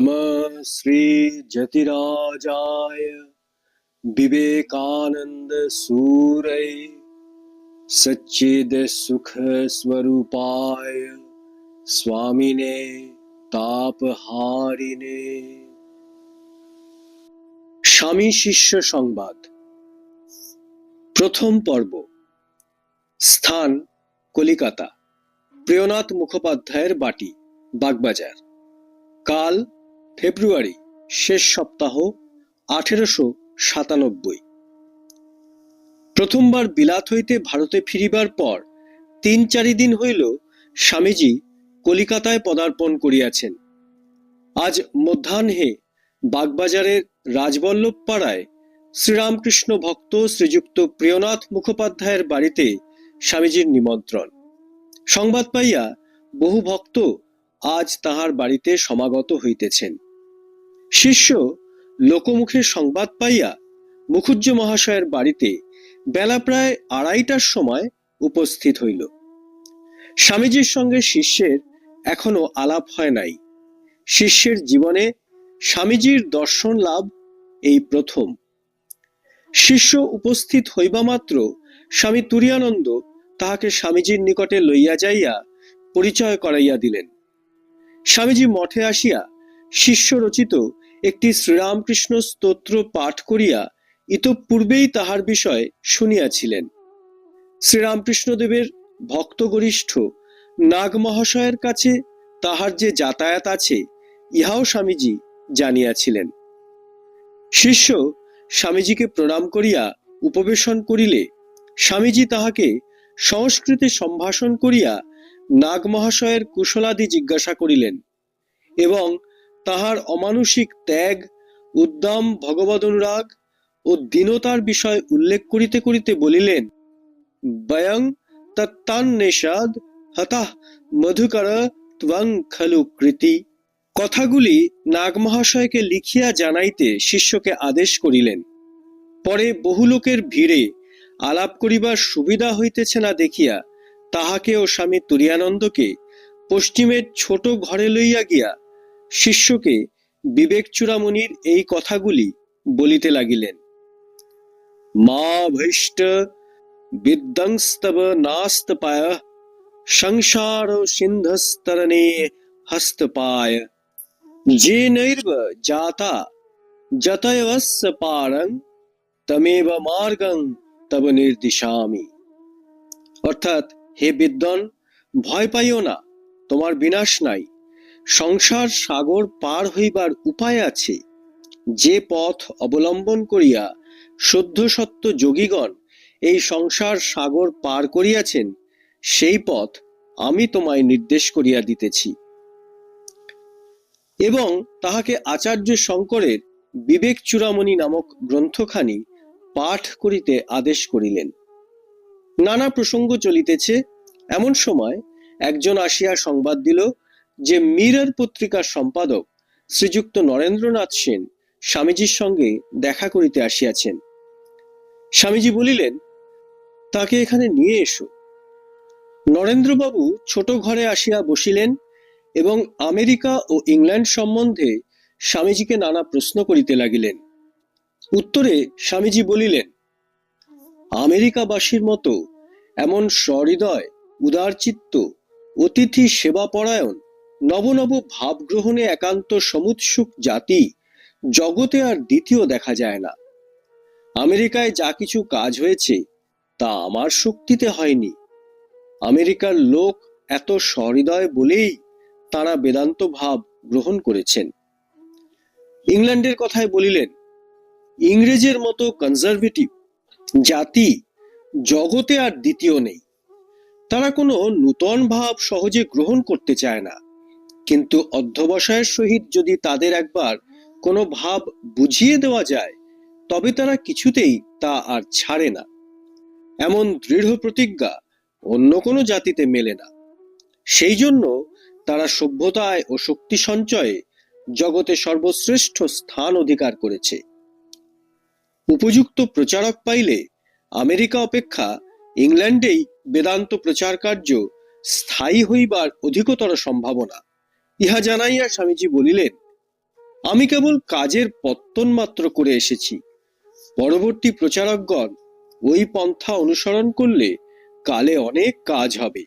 नमः श्रीजतिराजाय विवेकानन्दसूरै सच्चिदसुखस्वरूपाय स्वामिने তাপহারিণে স্বামী শিষ্য সংবাদ প্রথম পর্ব স্থান কলিকাতা প্রিয়নাথ মুখোপাধ্যায়ের বাটি বাগবাজার কাল ফেব্রুয়ারি, শেষ সপ্তাহ, আঠেরোশো সাতানব্বই। প্রথমবার বিলাত হইতে ভারতে ফিরিবার পর তিন চারি দিন হইল স্বামীজি কলিকাতায় পদার্পণ করিয়াছেন। আজ মধ্যাহ্নে বাগবাজারের রাজবল্লভ পাড়ায় শ্রীরামকৃষ্ণ ভক্ত শ্রীযুক্ত প্রিয়নাথ মুখোপাধ্যায়ের বাড়িতে স্বামীজির নিমন্ত্রণ। সংবাদ পাইয়া বহু ভক্ত আজ তাহার বাড়িতে সমাগত হইতেছেন। শিষ্য লোকমুখে সংবাদ পাইয়া মুখুজ্জ মহাশয়ের বাড়িতে বেলা প্রায় আড়াইটার সময় উপস্থিত হইল। স্বামীজির সঙ্গে শিষ্যের এখনও আলাপ হয় নাই। শিষ্যের জীবনে স্বামীজির দর্শন লাভ এই প্রথম। শিষ্য উপস্থিত হইবা মাত্র স্বামী তুরিয়ানন্দ তাহাকে স্বামীজির নিকটে লইয়া যাইয়া পরিচয় করাইয়া দিলেন। স্বামীজি মঠে আসিয়া শিষ্য রচিত একটি শ্রীরামকৃষ্ণ স্তোত্র পাঠ করিয়া ইতপূর্বেই তাহার বিষয় শুনিয়াছিলেন। শ্রীরামকৃষ্ণদেবের ভক্তগরিষ্ঠ নাগ মহাশয়ের কাছে তাহার যে যাতায়াত আছে, ইহাও স্বামীজি জানিয়াছিলেন। শিষ্য স্বামীজিকে প্রণাম করিয়া উপবেশন করিলে স্বামীজি তাহাকে সংস্কৃতে সম্ভাষণ করিয়া নাগ মহাশয়ের কুশলাদি জিজ্ঞাসা করিলেন, এবং তাহার অমানুষিক ত্যাগ, উদ্দাম ভগবদ অনুরাগ ও দীনতার বিষয় উল্লেখ করিতে করিতে বলিলেন বয়ং তত্তান্নেষাদ হতাহ মধুকর ত্বং খলু কৃতি কথাগুলি নাগমহাশয়কে লিখিয়া জানাইতে শিষ্যকে আদেশ করিলেন, পরে বহু লোকের ভিড়ে আলাপ করিবার সুবিধা হইতেছে না দেখিয়া তাহাকে ও স্বামী তুরিয়ানন্দকে পশ্চিমের ছোট ঘরে লইয়া গিয়া শিষ্যকে বিবেক চূড়ামণির এই কথাগুলি বলিতে লাগিলেন। মা ভৈষ্ট বিধ্বংস্তব নাস্তপায় সংসার সিন্ধস্তরণে হস্তপায় যে নৈর্ব জাতা যতয়বস্য পারং, তমেব মার্গং তব নির্দিশামি। অর্থাৎ হে বিদ্বন, ভয় পাইও না, তোমার বিনাশ নাই। সংসার সাগর পার হইবার উপায় আছে। যে পথ অবলম্বন করিয়া শুদ্ধ সত্য যোগীগণ এই সংসার সাগর পার করিয়াছেন, সেই পথ আমি তোমায় নির্দেশ করিয়া দিতেছি। এবং তাহাকে আচার্য শঙ্করের বিবেক চূড়ামণি নামক গ্রন্থখানি পাঠ করিতে আদেশ করিলেন। নানা প্রসঙ্গ চলিতেছে। এমন সময় একজন আসিয়া সংবাদ দিল যে মিরর পত্রিকার সম্পাদক শ্রীযুক্ত নরেন্দ্রনাথ সেন স্বামীজির সঙ্গে দেখা করিতে আসিয়াছেন। স্বামীজি বলিলেন, তাকে এখানে নিয়ে এসো। নরেন্দ্রবাবু ছোট ঘরে আসিয়া বসিলেন এবং আমেরিকা ও ইংল্যান্ড সম্বন্ধে স্বামীজিকে নানা প্রশ্ন করিতে লাগিলেন। উত্তরে স্বামীজি বলিলেন আমেরিকাবাসীর মতো এমন সহৃদয়, উদারচিত্ত, অতিথি সেবাপরায়ণ, নব নব ভাব গ্রহণে একান্ত সমুৎসুক জাতি জগতে আর দ্বিতীয় দেখা যায় না। আমেরিকায় যা কিছু কাজ হয়েছে, তা আমার শক্তিতে হয়নি। আমেরিকার লোক এত সহৃদয় বলেই তারা বেদান্ত ভাব গ্রহণ করেছেন। ইংল্যান্ডের কথায় বলিলেন, ইংরেজের মতো কনজারভেটিভ জাতি জগতে আর দ্বিতীয় নেই। তারা কোনো নূতন ভাব সহজে গ্রহণ করতে চায় না। কিন্তু অধ্যবসায়ের সহিত যদি তাদের একবার কোনো ভাব বুঝিয়ে দেওয়া যায়, তবে তারা কিছুতেই তা আর ছাড়ে না। এমন দৃঢ় প্রতিজ্ঞা অন্য কোনো জাতিতে মেলে না। সেই জন্য তারা সভ্যতায় ও শক্তি সঞ্চয়ে জগতে সর্বশ্রেষ্ঠ স্থান অধিকার করেছে। উপযুক্ত প্রচারক পাইলে আমেরিকা অপেক্ষা ইংল্যান্ডেই বেদান্ত প্রচার কার্য স্থায়ী হইবার অধিকতর সম্ভাবনা। ইহা জানাইয়া স্বামীজি বলিলেন, আমি কেবল কাজের পত্তন মাত্র করে এসেছি। পরবর্তী প্রচারকগণ ওই পন্থা অনুসরণ করলে কালে অনেক কাজ হবে।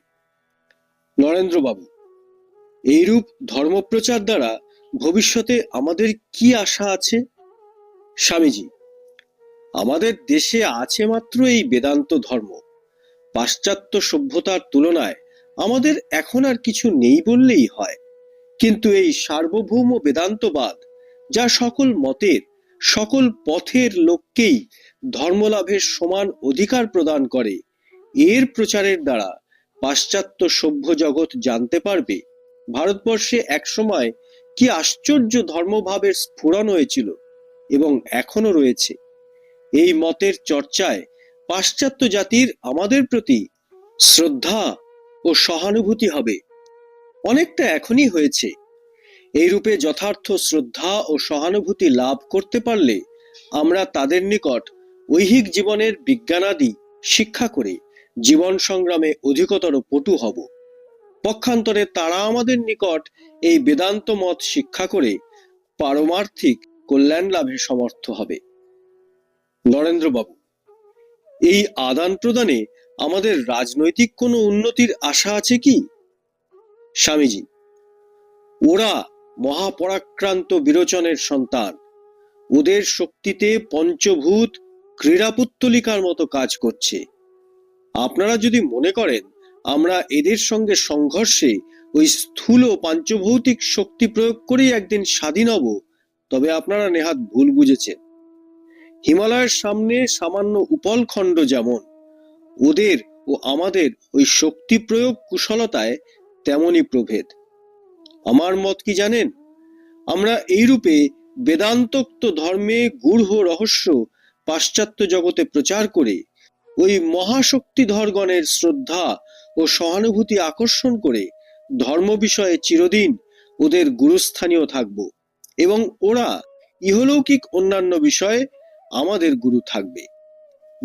নরেন্দ্রবাবু, এইরূপ ধর্মপ্রচার দ্বারা ভবিষ্যতে আমাদের কি আশা আছে? স্বামীজি আমাদের দেশে আছে মাত্র এই বেদান্ত ধর্ম। পাশ্চাত্য সভ্যতার তুলনায় আমাদের এখন আর কিছু নেই বললেই হয়। কিন্তু এই সার্বভৌম বেদান্তবাদ, যা সকল মতের, সকল পথের লোককেই ধর্মলাভের সমান অধিকার প্রদান করে, এর প্রচারের দ্বারা পাশ্চাত্য সভ্য জগৎ জানতে পারবে। ভারতবর্ষে একসময় কি আশ্চর্য ধর্মভাবের স্ফুরণ হয়েছিল এবং এখনও রয়েছে। এই মতের চর্চায় পাশ্চাত্য জাতির আমাদের প্রতি শ্রদ্ধা ও সহানুভূতি হবে। অনেকটা এখনই হয়েছে। এই রূপে যথার্থ শ্রদ্ধা ও সহানুভূতি লাভ করতে পারলে আমরা তাদের নিকট ঐহিক জীবনের বিজ্ঞানাদি শিক্ষা করে জীবন সংগ্রামে অধিকতর পটু হব। পক্ষান্তরে তারা আমাদের নিকট এই বেদান্ত মত শিক্ষা করে পারমার্থিক কল্যাণ লাভে সমর্থ হবে। নরেন্দ্রবাবু, এই আদান প্রদানে আমাদের রাজনৈতিক কোনো উন্নতির আশা আছে কি? স্বামীজি, ওরা মহাপরাক্রান্ত বিরোচনের সন্তান। ওদের শক্তিতে পঞ্চভূত ক্রীড়াপুত্তলিকার মতো কাজ করছে। আপনারা যদি মনে করেন, আমরা এদের সঙ্গে সংঘর্ষে ওই স্থূল পাঞ্চভৌতিক শক্তি প্রয়োগ করেই একদিন স্বাধীন হব, তবে আপনারা নেহাত ভুল বুঝেছেন। হিমালয়ের সামনে সামান্য উপলখণ্ড যেমন, ওদের ও আমাদের ওই শক্তি প্রয়োগ কুশলতায় তেমনই প্রভেদ। আমার মত কি জানেন? আমরা এই রূপে বেদান্তোক্ত ধর্মে গূঢ় রহস্য পাশ্চাত্য জগতে প্রচার করে ওই মহাশক্তিধরগণের শ্রদ্ধা ও সহানুভূতি আকর্ষণ করে ধর্ম বিষয়ে চিরদিন ওদের গুরুস্থানীয় থাকব এবং ওরা ইহলৌকিক অন্যান্য বিষয়ে আমাদের গুরু থাকবে।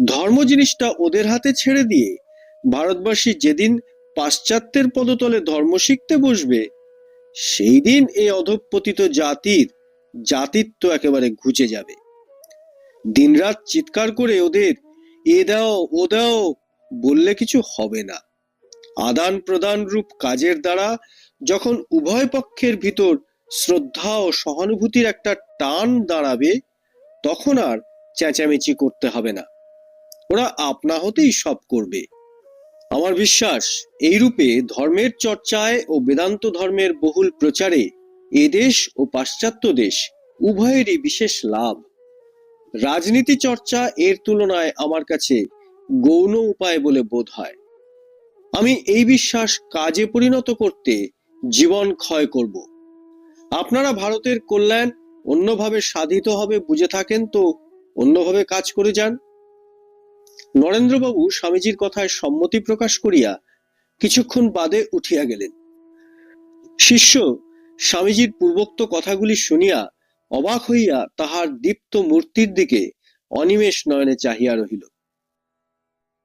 ধর্ম জিনিসটা ওদের হাতে ছেড়ে দিয়ে ভারতবাসী যেদিন পাশ্চাত্যের পদতলে ধর্ম শিখতে বসবে সেই দিন এই অধঃপতিত জাতির জাতিত্ব একেবারে ঘুচে যাবে। দিনরাত চিৎকার করে ওদের, এ দাও, ও দাও বললে কিছু হবে না। আদান প্রদান রূপ কাজের দ্বারা যখন উভয় পক্ষের ভিতর শ্রদ্ধা ও সহানুভূতির একটা টান দাঁড়াবে, তখন আর চেঁচামেচি করতে হবে না। ওরা আপনা হতেই সব করবে। আমার বিশ্বাস এই রূপে ধর্মের চর্চায় ও বেদান্ত ধর্মের বহুল প্রচারে এদেশ ও পাশ্চাত্য দেশ উভয়েরই বিশেষ লাভ। রাজনীতি চর্চা এর তুলনায় আমার কাছে গৌণ উপায় বলে বোধ হয়। আমি এই বিশ্বাস কাজে পরিণত করতে জীবন ক্ষয় করব। আপনারা ভারতের কল্যাণ অন্যভাবে সাধিত হবে বুঝে থাকেন তো অন্যভাবে কাজ করে যান? নরেন্দ্রবাবু স্বামীজির কথায় সম্মতি প্রকাশ করিয়া কিছুক্ষণ বাদে উঠিয়া গেলেন। শিষ্য, স্বামীজির পূর্বোক্ত কথাগুলি শুনিয়া অবাক হইয়া তাহার দীপ্ত মূর্তির দিকে অনিমেষ নয়নে চাহিয়া রহিল।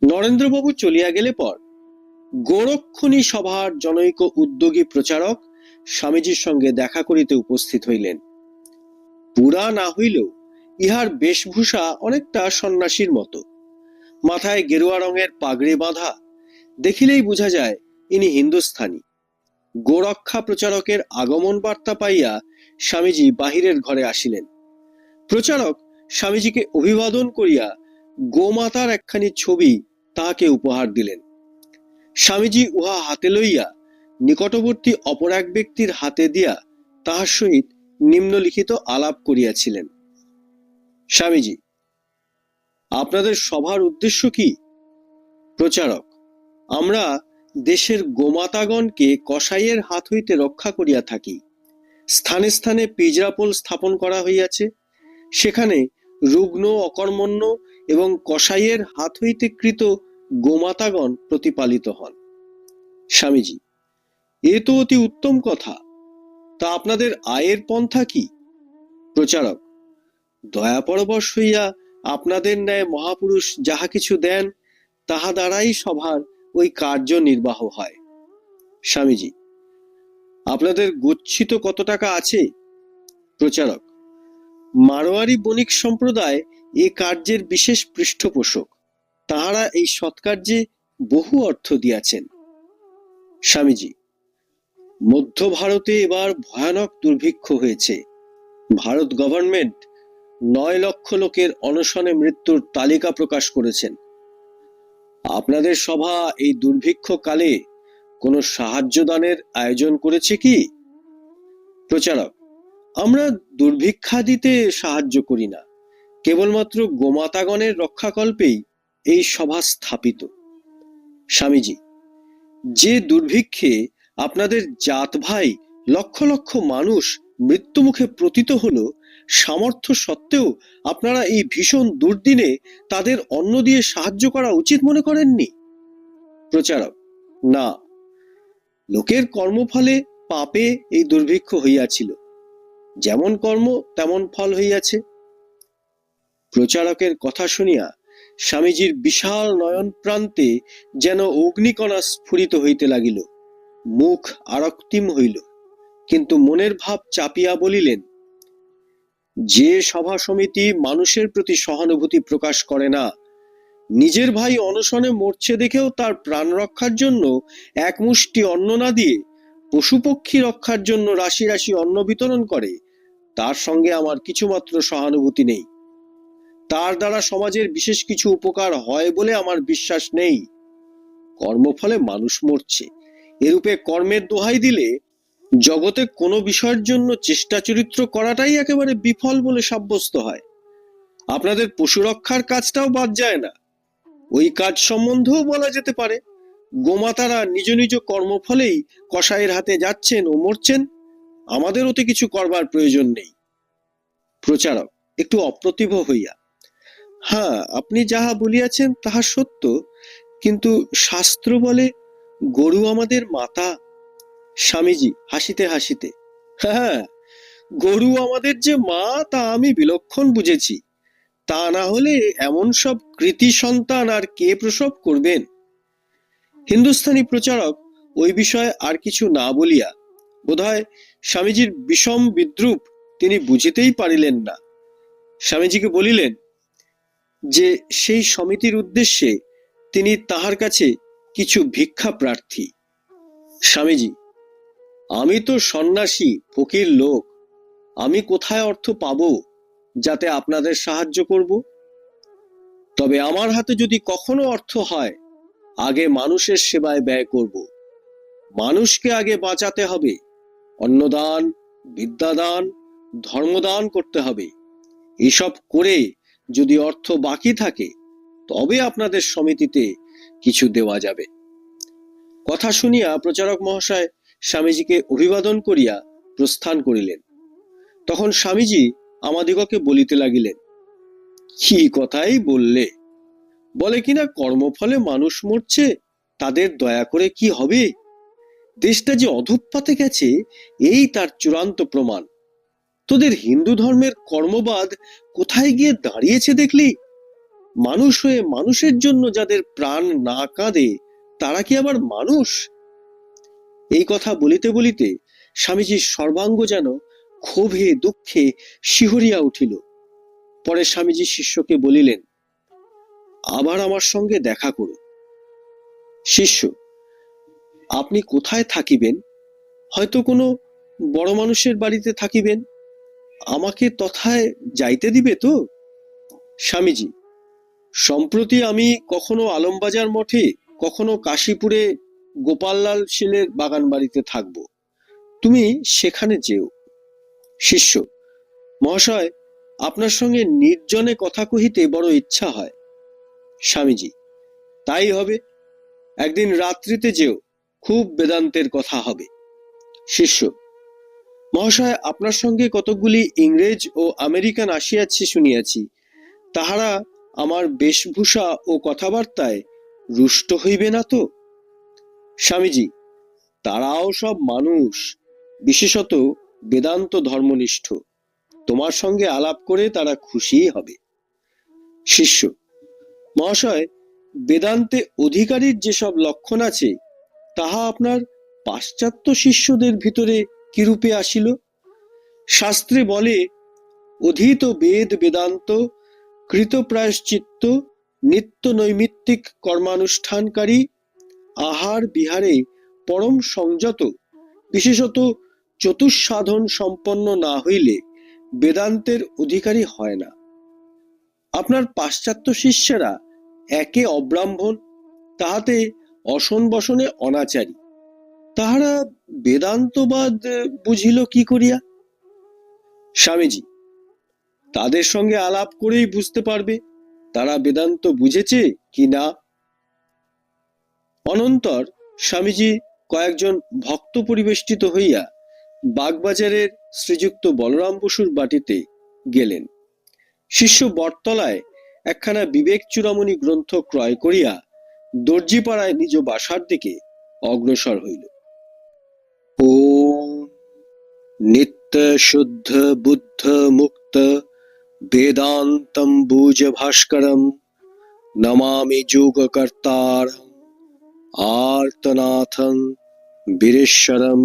নরেন্দ্রবাবু চলিয়া গেলে পর গোরক্ষণী সভার জনৈক উদ্যোগী প্রচারক স্বামীজির সঙ্গে দেখা করিতে উপস্থিত হইলেন। পুরা না হইলেও ইহার বেশভূষা অনেকটা সন্ন্যাসীর মতো। মাথায় গেরুয়া রঙের পাগড়ি বাঁধা, দেখিলেই বোঝা যায় ইনি হিন্দুস্থানী। গোরক্ষা প্রচারকের আগমন বার্তা পাইয়া স্বামীজি বাহিরের ঘরে আসিলেন। প্রচারক স্বামীজিকে অভিবাদন করিয়া গোমাতার একখানি ছবি তাহাকে উপহার দিলেন। স্বামীজি উহা হাতে লইয়া নিকটবর্তী অপর এক ব্যক্তির হাতে দিয়া তাহার সহিত নিম্নলিখিত আলাপ করিয়াছিলেন। স্বামীজি, আপনাদের সভার উদ্দেশ্য কি? প্রচারক, আমরা দেশের গোমাতাগণকে কসাইয়ের হাত হইতে রক্ষা করিয়া থাকি। স্থানে স্থানে পিজরাপোল স্থাপন করা হইয়াছে। সেখানে রুগ্ন, অকর্মণ্য এবং কসাইয়ের হাত হইতে কৃত গোমাতাগণ প্রতিপালিত হন। স্বামীজি, এ তো অতি উত্তম কথা। তা আপনাদের আয়ের পন্থা কি? প্রচারক দয়া পরবশ হইয়া আপনাদের ন্যায় মহাপুরুষ যাহা কিছু দেন, তাহা দ্বারাই সভার ওই কার্য নির্বাহ হয়। স্বামীজি, আপনাদের গচ্ছিত কত টাকা আছে? প্রচারক, মারোয়ারি বণিক সম্প্রদায় এ কার্যের বিশেষ পৃষ্ঠপোষক, তাহারা এই সৎকার্যে বহু অর্থ দিয়াছেন। স্বামীজি, মধ্য ভারতে এবার ভয়ানক দুর্ভিক্ষ হয়েছে। ভারত গভর্নমেন্ট নয় লক্ষ লোকের অনশনে মৃত্যুর তালিকা প্রকাশ করেছেন। আপনাদের সভা এই দুর্ভিক্ষ কালে কোনো সাহায্য দানের আয়োজন করেছে কি? প্রচারক, আমরা দুর্ভিক্ষা দিতে সাহায্য করি না। কেবলমাত্র গোমাতাগণের রক্ষাকল্পেই এই সভা স্থাপিত। স্বামীজি, যে দুর্ভিক্ষে আপনাদের জাত ভাই লক্ষ লক্ষ মানুষ মৃত্যুমুখে প্রতীত হলো সামর্থ্য সত্ত্বেও আপনারা এই ভীষণ দুর্দিনে তাদের অন্ন দিয়ে সাহায্য করা উচিত মনে করেননি? প্রচারক, না। লোকের কর্মফলে পাপে এই দুর্ভিক্ষ হইয়াছিল। যেমন কর্ম, তেমন ফল হইয়াছে। প্রচারকের কথা শুনিয়া স্বামীজির বিশাল নয়ন প্রান্তে যেন অগ্নিকণা স্ফুরিত হইতে লাগিল। মুখ আরক্তিম হইল। কিন্তু মনের ভাব চাপিয়া বলিলেন যে সভা সমিতি মানুষের প্রতি সহানুভূতি প্রকাশ করে না, নিজের ভাই অনশনে মরছে দেখেও তার প্রাণ রক্ষার জন্য এক মুষ্টি অন্ন না দিয়ে পশু পক্ষী রক্ষার জন্য রাশি রাশি অন্ন বিতরণ করে, তার সঙ্গে আমার কিছুমাত্র সহানুভূতি নেই। তার দ্বারা সমাজের বিশেষ কিছু উপকার হয় বলে আমার বিশ্বাস নেই। কর্মফলে মানুষ মরছে। এরূপে কর্মের দোহাই দিলে জগতে কোনো বিষয়ের জন্য চেষ্টা চরিত্র করাটাই একেবারে বিফল বলে সাব্যস্ত হয়। আপনাদের পশু রক্ষার কাজটাও বাদ যায় না। ওই কাজ সম্বন্ধেও বলা যেতে পারে। গোমাতারা নিজ নিজ কর্মফলেই কসাইয়ের হাতে যাচ্ছেন ও মরছেন। আমাদের ওতে কিছু করবার প্রয়োজন নেই। প্রচারক, একটু অপ্রতিভ হইয়া হ্যাঁ আপনি যাহা বলিয়াছেন তাহা সত্য। কিন্তু শাস্ত্র বলে, গরু আমাদের মাতা স্বামীজি, হাসিতে হাসিতে হ্যাঁ গরু আমাদের যে মা, তা আমি বিলক্ষণ বুঝেছি। তা না হলে এমন সব কৃতি সন্তান আর কে প্রসব করবেন? হিন্দুস্তানি প্রচারক ওই বিষয়ে আর কিছু না বলিয়া, বোধহয় স্বামীজির বিষম বিদ্রুপ তিনি বুঝিতেই পারিলেন না। স্বামীজিকে বলিলেন, যে সেই সমিতির উদ্দেশ্যে তিনি তাহার কাছে কিছু ভিক্ষা প্রার্থী। স্বামীজি আমি তো সন্ন্যাসী, ফকির লোক। আমি কোথায় অর্থ পাব যাতে আপনাদের সাহায্য করব? তবে আমার হাতে যদি কখনো অর্থ হয়, আগে মানুষের সেবায় ব্যয় করব। মানুষকে আগে বাঁচাতে হবে। অন্নদান, বিদ্যাদান, ধর্মদান করতে হবে। এসব করে যদি অর্থ বাকি থাকে, তবে আপনাদের সমিতিতে কিছু দেওয়া যাবে। কথা শুনিয়া প্রচারক মহাশয় স্বামীজিকে অভিবাদন করিয়া প্রস্থান করিলেন। তখন স্বামীজি আমাদিগকে বলিতে লাগিলেন, কি কথাই বললে? বলে কিনা কর্মফলে মানুষ মরছে, তাদের দয়া করে কি হবে? দেশটা যে অধঃপাতে গেছে, এই তার চূড়ান্ত প্রমাণ। তোদের হিন্দু ধর্মের কর্মবাদ কোথায় গিয়ে দাঁড়িয়েছে দেখলি? মানুষ হয়ে মানুষের জন্য যাদের প্রাণ না কাঁদে, তারা কি আবার মানুষ? এই কথা বলিতে বলিতে স্বামীজির সর্বাঙ্গ যেন ক্ষোভে, দুঃখে শিহরিয়া উঠিল। পরে স্বামীজি শিষ্যকে বলিলেন, আবার আমার সঙ্গে দেখা করো। শিষ্য, আপনি কোথায় থাকিবেন? হয়তো কোনো বড় মানুষের বাড়িতে থাকিবেন। আমাকে তথায় যাইতে দিবে তো? স্বামীজি, সম্প্রতি আমি কখনো আলমবাজার মঠে, কখনো কাশীপুরে গোপাললাল শীলের বাগান বাড়িতে থাকব। তুমি সেখানে যেও। শিষ্য, মহাশয়, আপনার সঙ্গে নির্জনে কথা কহিতে বড় ইচ্ছা হয়। স্বামীজি, তাই হবে, একদিন রাত্রিতে যেও, খুব বেদান্তের কথা হবে। শিষ্য, মহাশয়, আপনার সঙ্গে কতকগুলি ইংরেজ ও আমেরিকান আসিয়াছি শুনিয়াছি। তাহারা আমার বেশভূষা ও কথাবার্তায় রুষ্ট হইবে না তো? স্বামীজি, তারাও সব মানুষ, বিশেষত বেদান্ত ধর্মনিষ্ঠ। তোমার সঙ্গে আলাপ করে তারা খুশি হবে। শিষ্য, মহাশয়, বেদান্তে অধিকারীর যেসব লক্ষণ আছে, তাহা আপনার পাশ্চাত্য শিষ্যদের ভিতরে কিরূপে আসিল? শাস্ত্রে বলে, অধীত বেদ বেদান্ত, কৃতপ্রায়শ্চিত্ত নিত্য নৈমিত্তিক কর্মানুষ্ঠানকারী আহার বিহারে পরম সংযত। বিশেষত চতুসাধন সম্পন্ন না হইলে বেদান্তের অধিকারী হয় না। আপনার পাশ্চাত্য শিষ্যেরা একে অব্রাহ্মণ, তাহাতে অসন বসনে অনাচারী। তাহারা বেদান্তবাদ বুঝিল কি করিয়া? স্বামীজি, তাদের সঙ্গে আলাপ করেই বুঝতে পারবে তারা বেদান্ত বুঝেছে কি না। অনন্তর স্বামীজি কয়েকজন ভক্ত পরিবেষ্টিত হইয়া বাগবাজারের শ্রীযুক্ত বলরাম বসুর বাটিতে গেলেন। শিষ্য বটতলায় একখানা বিবেক চূড়ামণি গ্রন্থ ক্রয় করিয়া দর্জিপাড়ায় নিজ বাসার দিকে অগ্রসর হইল। ও নিত্য শুদ্ধ বুদ্ধ মুক্ত বেদান্তম বুজ ভাস্করম নমামি যোগকর্তার आर्तनाथं गिरीश्वरम्